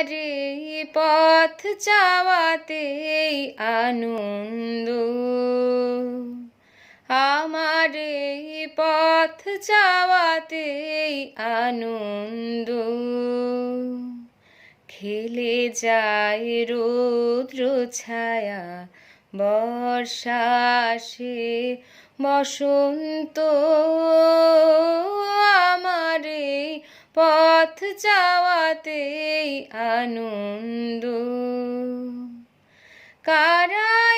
আমার পথ চাওয়াতেই আনন্দ। আমার পথ চাওয়াতেই আনন্দ। খেলে যায় রৌদ্র ছায়া, বর্ষা আসে বসন্ত। আমার পথ যাওয়াতে আনন্দ। কারা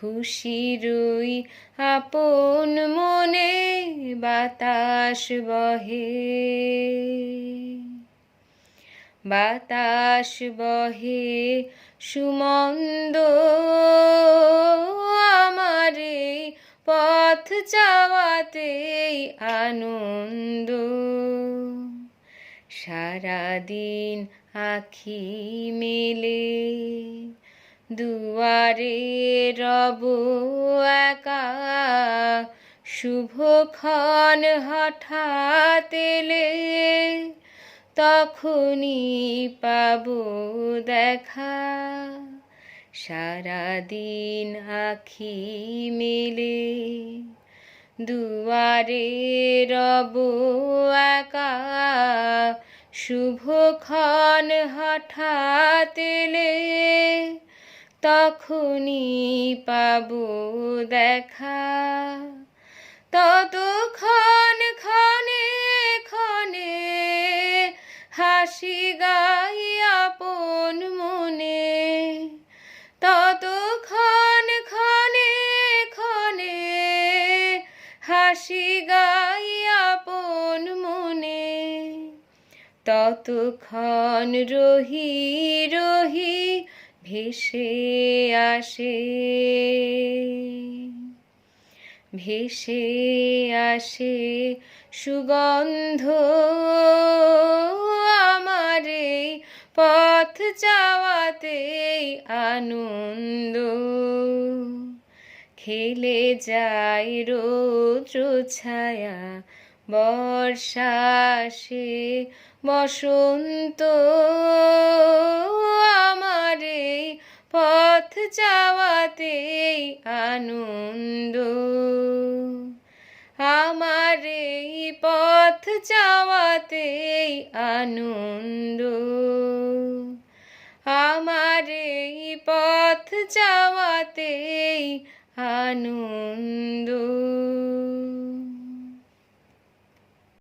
খুশিরই আপন মনে বাতাস বহে। বাতাস বহে সুমন্দ আমারে, পথ চাওয়াতে আনন্দ। সারাদিন আখি মেলে দুয়ারে রব একা শুভক্ষণ হঠাৎ এলে তখনই পাবো দেখা। সারাদিন আখি মেলে, দুয়ারে রব একা শুভক্ষণ হঠাৎ এলে তখনই পাবো দেখা। ততক্ষণ ক্ষণে ক্ষণে হাসি গাই আপন মনে। ততক্ষণ ক্ষণে ক্ষণে হাসি গাই আপন মনে। ততক্ষণ রহি ভেসে আসে ভেসে আসে সুগন্ধ আমার পথ চাওয়াতেই আনন্দ। খেলে যায় রৌদ্র ছায়া, বর্ষা আসে বসন্ত। আমার পথ চাওয়াতেই আনন্দ। আমার এই পথ চাওয়াতেই আনন্দ। আমার এই পথ চাওয়াতেই আনন্দ।